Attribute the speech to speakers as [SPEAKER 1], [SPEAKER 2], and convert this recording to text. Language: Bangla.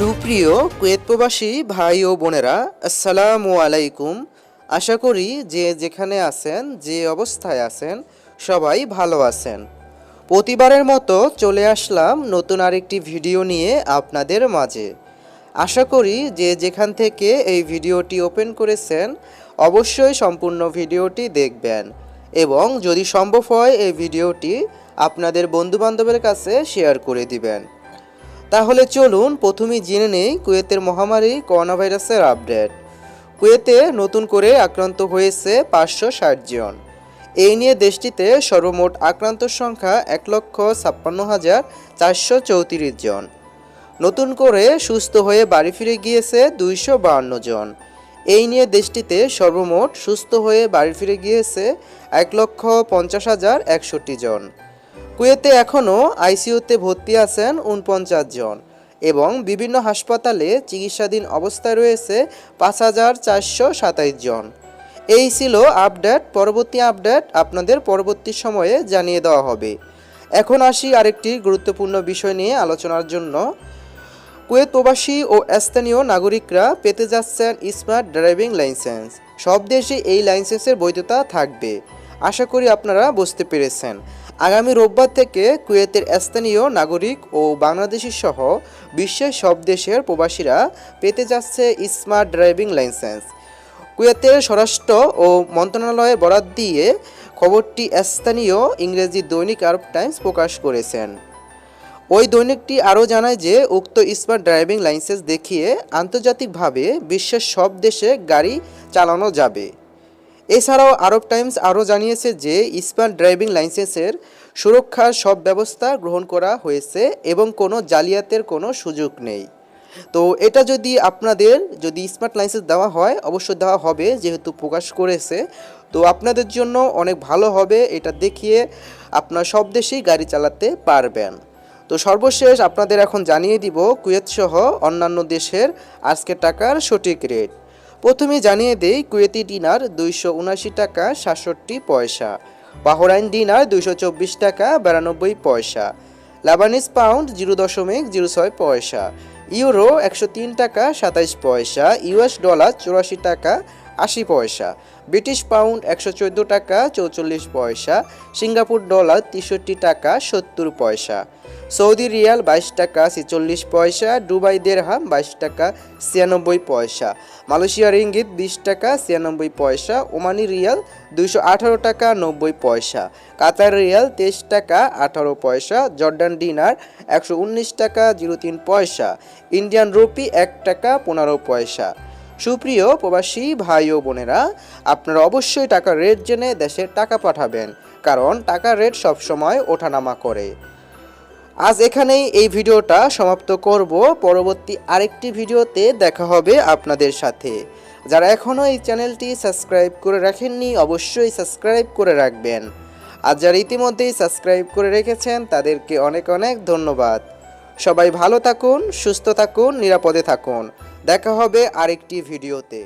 [SPEAKER 1] সুপ্রিয় কুয়েত প্রবাসী ভাই ও বোনেরা, আসসালামু আলাইকুম। আশা করি যে যেখানে আছেন, যে অবস্থায় আছেন, সবাই ভালো আছেন। প্রতিবারের মতো চলে আসলাম নতুন আরেকটি ভিডিও নিয়ে আপনাদের মাঝে। আশা করি যে যেখান থেকে এই ভিডিওটি ওপেন করেছেন, অবশ্যই সম্পূর্ণ ভিডিওটি দেখবেন এবং যদি সম্ভব হয়, এই ভিডিওটি আপনাদের বন্ধুবান্ধবের কাছে শেয়ার করে দিবেন। তাহলে চলুন প্রথমেই জেনে নেই কুয়েতের মহামারী করোনা ভাইরাসের আপডেট। কুয়েতে নতুন করে আক্রান্ত হয়েছে পাঁচশো ষাট জন। এই নিয়ে দেশটিতে সর্বমোট আক্রান্ত সংখ্যা এক লক্ষ ছাপ্পান্ন হাজার চারশো চৌত্রিশ জন। নতুন করে সুস্থ হয়ে বাড়ি ফিরে গিয়েছে দুইশো বাহান্ন জন। এই নিয়ে দেশটিতে সর্বমোট সুস্থ হয়ে বাড়ি ফিরে গিয়েছে এক লক্ষ পঞ্চাশ হাজার একষট্টি জন। কুয়েতে এখনও আইসিইউতে ভর্তি আছেন উনপঞ্চাশ জন এবং বিভিন্ন হাসপাতালে চিকিৎসাধীন অবস্থায় রয়েছে পাঁচ হাজার চারশো সাতাইশ জন। এই ছিল আপডেট। পরবর্তী আপডেট আপনাদের পরবর্তী সময়ে জানিয়ে দেওয়া হবে। এখন আসি আরেকটি গুরুত্বপূর্ণ বিষয় নিয়ে আলোচনার জন্য। কুয়েত প্রবাসী ও স্থানীয় নাগরিকরা পেতে যাচ্ছেন স্মার্ট ড্রাইভিং লাইসেন্স। সব দেশে এই লাইসেন্সের বৈধতা থাকবে। আশা করি আপনারা বুঝতে পেরেছেন। আগামী রোববার থেকে কুয়েতের স্থানীয় নাগরিক ও বাংলাদেশি সহ বিশ্বের সব দেশের প্রবাসীরা পেতে যাচ্ছে স্মার্ট ড্রাইভিং লাইসেন্স। কুয়েতের স্বরাষ্ট্র ও মন্ত্রণালয়ে বরাত দিয়ে খবরটি স্থানীয় ইংরেজি দৈনিক আরব টাইমস প্রকাশ করেছেন। ওই দৈনিকটি আরও জানায় যে, উক্ত স্মার্ট ড্রাইভিং লাইসেন্স দেখিয়ে আন্তর্জাতিকভাবে বিশ্বের সব দেশে গাড়ি চালানো যাবে। এছাড়াও আরব টাইমস আরও জানিয়েছে যে স্মার্ট ড্রাইভিং লাইসেন্সের সুরক্ষার সব ব্যবস্থা গ্রহণ করা হয়েছে এবং কোনো জালিয়াতের কোনো সুযোগ নেই। তো এটা যদি আপনাদের যদি স্মার্ট লাইসেন্স দেওয়া হয়, অবশ্যই দেওয়া হবে যেহেতু প্রকাশ করেছে। তো আপনাদের জন্য অনেক ভালো হবে এটা দেখিয়ে আপনার সব দেশেই গাড়ি চালাতে পারবেন। তো সর্বশেষ আপনাদের এখন জানিয়ে দিব কুয়েত সহ অন্যান্য দেশের আজকের টাকার সঠিক রেট। প্রথমে জানিয়ে দেই, কুয়েতি ডিনার দুইশো উনাশি টাকা সাতষট্টি পয়সা। বাহরাইন ডিনার দুইশো চব্বিশ টাকা বিরানব্বই পয়সা। লাবানিস পাউন্ড জিরো দশমিক জিরো ছয় পয়সা। ইউরো একশো তিন টাকা সাতাইশ পয়সা। ইউএস ডলার চুরাশি টাকা আশি পয়সা, ব্রিটিশ পাউন্ড একশো চোদ্দ টাকা চৌচল্লিশ পয়সা, সিঙ্গাপুর ডলার তেষট্টি টাকা সত্তর পয়সা, সৌদি রিয়াল বাইশ টাকা ছেচল্লিশ পয়সা, দুবাই দেড়হাম বাইশ টাকা ছিয়ানব্বই পয়সা মালয়েশিয়া রিঙ্গিত বিশ টাকা ছিয়ানব্বই পয়সা, ওমানি রিয়াল দুইশো আঠারো টাকা নব্বই পয়সা, কাতার রিয়াল তেইশ টাকা আঠারো পয়সা, জর্ডান ডিনার একশো উনিশ টাকা জিরো তিন পয়সা, ইন্ডিয়ান রুপি এক টাকা পনেরো পয়সা। সুপ্রিয় প্রবাসী ভাই ও বোনেরা, আপনারা অবশ্যই টাকার রেট জেনে দেশে টাকা পাঠাবেন, কারণ টাকার রেট সবসময় ওঠানামা করে। আজ এখানেই এই ভিডিওটা সমাপ্ত করব। পরবর্তী আরেকটি ভিডিওতে দেখা হবে আপনাদের সাথে। যারা এখনও এই চ্যানেলটি সাবস্ক্রাইব করে রাখেননি, অবশ্যই সাবস্ক্রাইব করে রাখবেন। আর যারা ইতিমধ্যেই সাবস্ক্রাইব করে রেখেছেন, তাদেরকে অনেক অনেক ধন্যবাদ। সবাই ভালো থাকুন, সুস্থ থাকুন, নিরাপদে থাকুন। দেখা হবে আরেকটি ভিডিওতে।